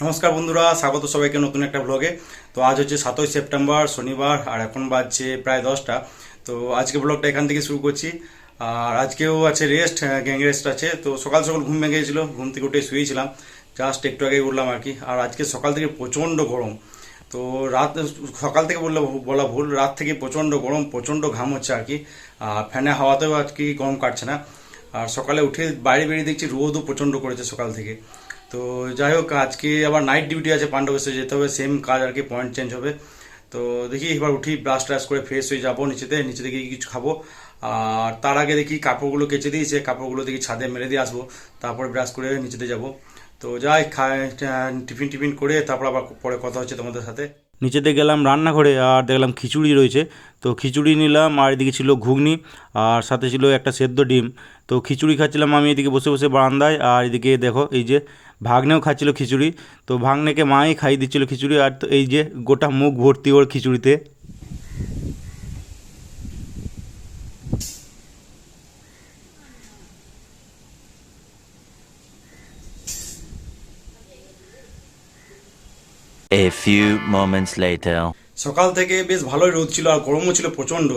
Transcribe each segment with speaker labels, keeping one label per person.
Speaker 1: নমস্কার বন্ধুরা, স্বাগত সবাইকে নতুন একটা ব্লগে তো আজ হচ্ছে সাতই সেপ্টেম্বর, শনিবার, আর এখন বাজছে প্রায় দশটা। তো আজকে ব্লগটা এখান থেকে শুরু করছি। আর আজকেও আছে রেস্ট গ্যাং রেস্ট আছে। তো সকাল সকাল ঘুম ভেঙে গেছিল, ঘুম থেকে উঠে শুয়েছিলাম। জাস্ট একটু আগে উঠলাম আর কি। আর আজকে সকাল থেকে প্রচণ্ড গরম। তো রাত, সকাল থেকে বললে বলা ভুল, রাত থেকে প্রচণ্ড গরম, প্রচণ্ড ঘাম হচ্ছে আর কি। আর ফ্যানে হাওয়াতেও আর কি গরম কাটছে না। আর সকালে উঠে বাইরে বেরিয়ে দেখছি রোদও প্রচণ্ড করেছে সকাল থেকে। তো যাই হোক, আজকে আবার নাইট ডিউটি আছে পাণ্ডবেশ্বর যেতে হবে সেম কাজ আর কি পয়েন্ট চেঞ্জ হবে। তো দেখি এবার উঠি ব্রাশ ট্রাশ করে ফ্রেশ হয়ে যাব নিচেতে, নিচে থেকে কিছু খাব। আর তার আগে দেখি কাপড়গুলো কেচে দিই সে কাপড়গুলো দেখি ছাদে মেরে দিয়ে আসব, তারপরে ব্রাশ করে নিচেতে যাব। তো যাই, খাই টিফিন টিফিন করে তারপর আবার পরে কথা হচ্ছে তোমাদের সাথে। নিচেতে গেলাম রান্নাঘরে আর দেখলাম খিচুড়ি রয়েছে। তো খিচুড়ি নিলাম আর এদিকে ছিল ঘুগনি আর সাথে ছিল একটা সেদ্ধ ডিম। তো খিচুড়ি খাচ্ছিলাম আমি এদিকে বসে বসে বারান্দায় আর এদিকে দেখো এই যে ভাগ্নেও খাচ্ছিল খিচুড়ি। তো ভাগ্নেকে মাই খাইয়ে দিচ্ছিল খিচুড়ি আর তো এই যে গোটা মুখ ভর্তি ওর খিচুড়িতে।
Speaker 2: A few moments later.
Speaker 1: সকাল থেকে বেশ ভালোই রোদ ছিল আর গরমও ছিল প্রচণ্ড।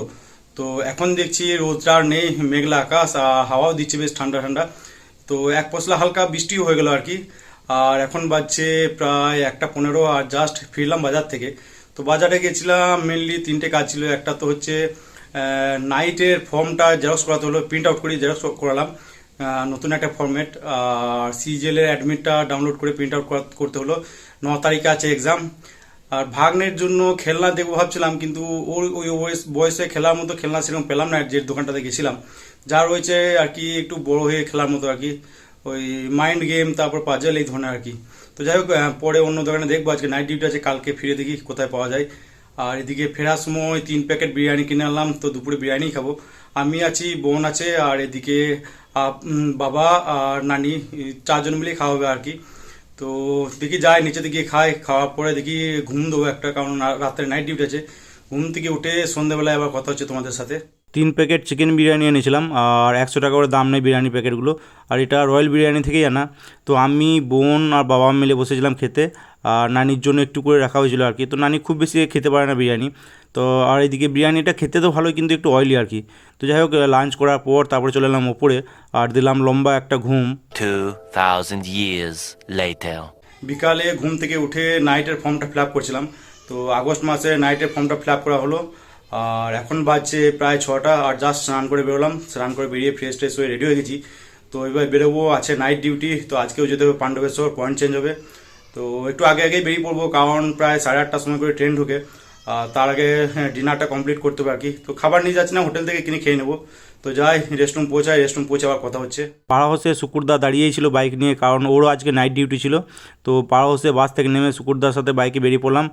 Speaker 1: তো এখন দেখছি রোদটা আর নেই, মেঘলা আকাশ আর হাওয়াও দিচ্ছে বেশ ঠান্ডা ঠান্ডা। তো এক পশলা হালকা বৃষ্টিও হয়ে গেল আর কি। আর এখন বাজছে প্রায় একটা পনেরো আর জাস্ট ফিরলাম বাজার থেকে। তো বাজারে গেছিলাম মেনলি তিনটে কাজ ছিল। একটা তো হচ্ছে নাইটের ফর্মটা জেরক্স করাতে হলো প্রিন্ট আউট করে জেরক্স করালাম। নতুন একটা ফরম্যাট আর সিজেলের অ্যাডমিটটা ডাউনলোড করে প্রিন্ট আউট করতে হলো। ন তারিখে আছে এক্সাম আর ভাগ্নের জন্য খেলনা দেখব ভাবছিলাম, কিন্তু ওর ওই বয়স খেলার মতো খেলনা সেরকম পেলাম না, যে দোকানটাতে গেছিলাম। যা রয়েছে আর কি, একটু বড় হয়ে খেলার মতো আর কি। ওই মাইন্ড গেম তারপর পাজল এই ধরনের আর কি। তো যাই হোক পরে অন্য দোকানে দেখব। আজকে নাইট ডিউটি আছে, কালকে ফিরে দেখি কোথায় পাওয়া যায়। আর এদিকে ফেরার সময় তিন প্যাকেট বিরিয়ানি কিনে আনলাম, তো দুপুরে বিরিয়ানি খাব। আমি আছি, বোন আছে, আর এদিকে বাবা আর নানি চারজন মিলে খাওয়া হবে আর কি। তো দেখি যায়, নিচে দিকে খাই খাওয়ার পরে দেখি ঘুম দেবো একটা, কারণ রাত্রে নাইট ডিউটি আছে। ঘুম থেকে উঠে সন্ধ্যেবেলায় আবার কথা হচ্ছে তোমাদের সাথে। তিন প্যাকেট চিকেন বিরিয়ানি এনেছিলাম আর একশো টাকা করে দাম নেই বিরিয়ানি প্যাকেটগুলো। আর এটা রয়্যাল বিরিয়ানি থেকেই আনা। তো আমি বোন আর বাবা মিলে বসেছিলাম খেতে। আর নানির জন্য একটু করে রাখা হয়েছিল আর কি। তো নানি খুব বেশি খেতে পারে না বিরিয়ানি। তো আর এদিকে বিরিয়ানিটা খেতে তো ভালোই কিন্তু একটু অয়েলি আর কি। তো যাই হোক লাঞ্চ করার পর তারপরে চলে এলাম ওপরে আর দিলাম লম্বা একটা ঘুম।
Speaker 2: 2000 years later.
Speaker 1: বিকালে ঘুম থেকে উঠে নাইটের ফর্মটা ফিল আপ করছিলাম। তো আগস্ট মাসে নাইটের ফর্মটা ফিল আপ করা হলো। আর এখন বাজছে প্রায় ছটা আর জাস্ট স্নান করে বেরোলাম। স্নান করে বেরিয়ে ফ্রেশ ট্রেশ হয়ে রেডি হয়ে গেছি। তো এবার বেরোবো, আছে নাইট ডিউটি তো আজকেও যেতে হবে পাণ্ডবেশ্বর পয়েন্ট চেঞ্জ হবে। তো একটু আগে আগেই বেরিয়ে পড়ব, কারণ প্রায় সাড়ে আটটার সময় করে ট্রেন ঢুকে। তার আগে ডিনারটা কমপ্লিট করতে হবে আর কি। তো খাবার নিয়ে যাচ্ছি না, হোটেল থেকে কিনে খেয়ে নেব। তো যাই রেস্টরুম পৌঁছাই রেস্টরুম পৌঁছে আবার কথা হচ্ছে। পাড়া হাউসে শুকুরদা দাঁড়িয়েই ছিল বাইক নিয়ে, কারণ ওরও আজকে নাইট ডিউটি ছিল। তো পাড়া হাউসে বাস থেকে নেমে শুকুরদার সাথে বাইকে বেরিয়ে পড়লাম,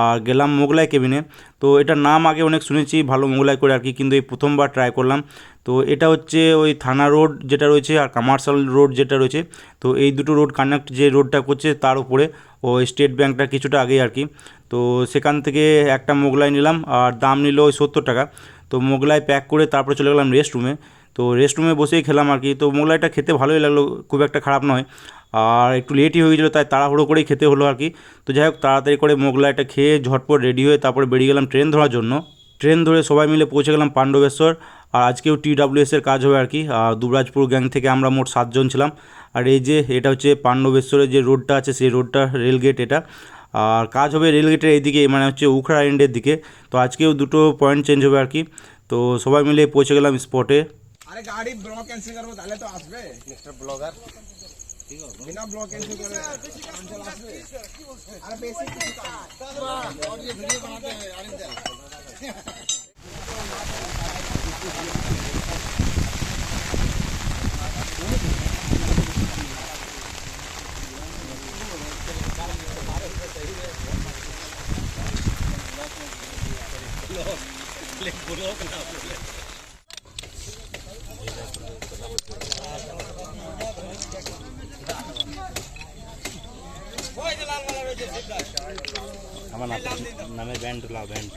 Speaker 1: আর গেলাম মোগলাই কেবিনে তো এটার নাম আগে অনেক শুনেছি, ভালো মোগলাই করে আর কি কিন্তু এই প্রথমবার ট্রাই করলাম। তো এটা হচ্ছে ওই থানা রোড যেটা রয়েছে, আর কমার্শিয়াল রোড যেটা রয়েছে। তো এই দুটো রোড কানেক্ট যে রোডটা করছে, তার উপরে ও স্টেট ব্যাংকটা কিছুটা আগেই আর কি তো সেখান থেকে একটা মোগলাই নিলাম, আর দাম নিল ওই সত্তর টাকা। তো মোগলাই প্যাক করে তারপরে চলে গেলাম রেস্ট রুমে তো রেস্ট রুমে বসেই খেলাম আর কি। তো মোগলাইটা খেতে ভালোই লাগল, খুব একটা খারাপ নয়। আর একটু লেটই হয়ে গেছিল, তাই তাড়াহুড়ো করেই খেতে হলো আর কি। তো যাই হোক, তাড়াতাড়ি করে মোগলাইটা খেয়ে ঝটপট রেডি হয়ে তারপরে বেরিয়ে গেলাম ট্রেন ধরার জন্য। ট্রেন ধরে সবাই মিলে পৌঁছে গেলাম পাণ্ডবেশ্বর। আর আজকেও টি এর কাজ হবে আর কি। আর দুবরাজপুর গ্যাং থেকে আমরা মোট সাতজন ছিলাম। আর এই যে, এটা হচ্ছে পাণ্ডবেশ্বরের যে রোডটা আছে, সেই রোডটা রেলগেট এটা। আর কাজ হবে রেলগেটের এইদিকে মানে হচ্ছে উখড়া এন্ডের দিকে তো আজকেও দুটো পয়েন্ট চেঞ্জ হবে আর কি তো সবাই মিলে পৌঁছে গেলাম স্পটে
Speaker 3: আরে গাড়ি ব্লক ক্যান্সেল করবো তাহলে তো আসবে মিস্টার ব্লগার বিনা ব্লক ক্যান্সেল করে ক্যান্সেল আসবে আরে বেশি কিছু কাজ অডিও ভিডিও বানাতে হবে আরে বলে বলুক না বলে
Speaker 1: আমার নামে ব্যান্ড লাও ব্যান্ড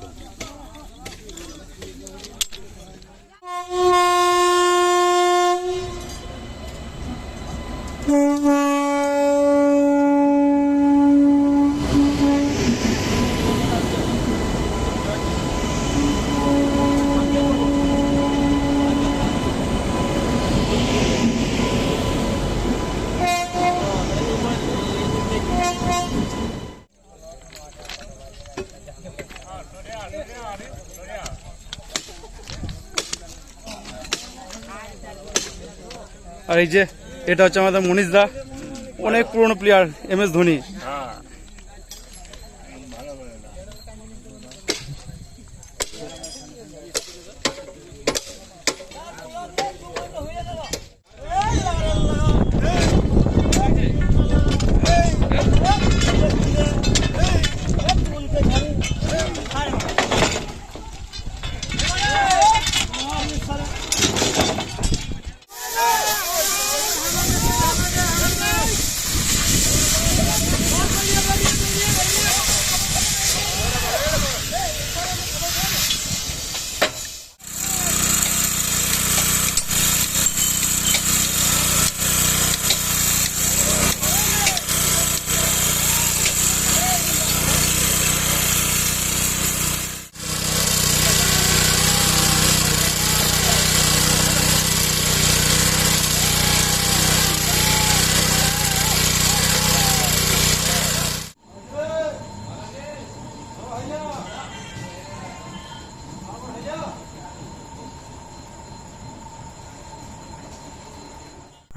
Speaker 1: আর এই যে এটা হচ্ছে আমাদের মনীষ দা অনেক পুরনো প্লেয়ার এম এস ধোনি।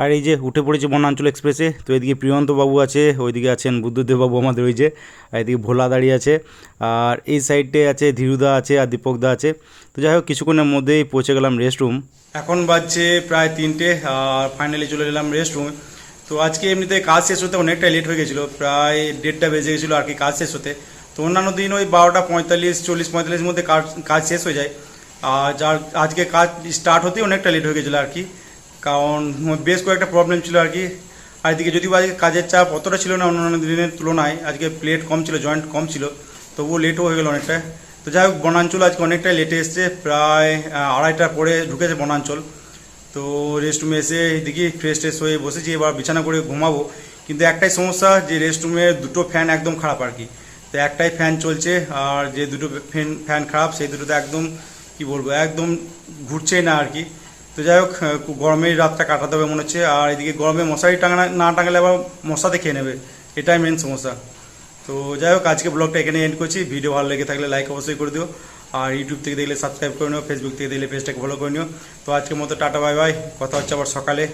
Speaker 1: আর এই যে উঠে পড়েছে বনাঞ্চল এক্সপ্রেসে, তো এদিকে প্রিয়ন্ত বাবু আছে, ওইদিকে আছেন বুদ্ধদেববাবু আমাদের ওই যে, আর এদিকে ভোলা দাঁড়িয়ে আছে, আর এই সাইডে আছে ধীরুদা আছে আর দীপকদা আছে। তো যাই হোক, কিছুক্ষণের মধ্যেই পৌঁছে গেলাম রেস্ট রুম এখন বাজছে প্রায় তিনটে, আর ফাইনালি চলে গেলাম রেস্ট রুমে তো আজকে এমনিতে কাজ শেষ হতে অনেকটাই লেট হয়ে গেছিল, প্রায় দেড়টা বেজে গেছিল আর কি কাজ শেষ হতে। তো অন্যান্য দিন ওই বারোটা পঁয়তাল্লিশ, চল্লিশ পঁয়তাল্লিশ মধ্যে কাজ কাজ শেষ হয়ে যায়। আর যার আজকে কাজ স্টার্ট হতেই অনেকটা লেট হয়ে গেছিল আর কি। কারণ বেশ কয়েকটা প্রবলেম ছিল আর কি। এদিকে যদিও আজকে কাজের চাপ অতটা ছিল না, অন্যান্য দিনের তুলনায় আজকে প্লেট কম ছিল জয়েন্ট কম ছিল, তবুও লেটও হয়ে গেল অনেকটা। তো যাই হোক, বনাঞ্চল আজকে অনেকটাই লেটে এসছে, প্রায় আড়াইটা পরে ঢুকেছে বনাঞ্চল। তো রেস্টরুমে এসে দেখি ফ্রেশ ট্রেশ হয়ে বসেছি, এবার বিছানা করে ঘুমাবো। কিন্তু একটাই সমস্যা, যে রেস্টরুমে দুটো ফ্যান একদম খারাপ আর কি। তো একটাই ফ্যান চলছে, আর যে দুটো ফ্যান ফ্যান খারাপ, সেই দুটোতে একদম, কি বলব, একদম ঘুরছেই না আর কি। তো যাই হোক গরমে রাতটা কাটাতে হবে মনে হচ্ছে। আর এদিকে গরমে মশারি টাঙা না টাঙালে আবার মশাতে খেয়ে নেবে। এটাই মেন সমস্যা। তো যাই হোক, আজকে ব্লগটা এখানে এন্ড করছি। ভিডিও ভালো লেগে থাকলে লাইক অবশ্যই করে দিও। আর ইউটিউব থেকে দেখলে সাবস্ক্রাইব করে নিও। ফেসবুক থেকে দেখলে পেজটাকে ফলো করে নিও। তো আজকের মতো টাটা বাই বাই কথা হচ্ছে আবার সকালে।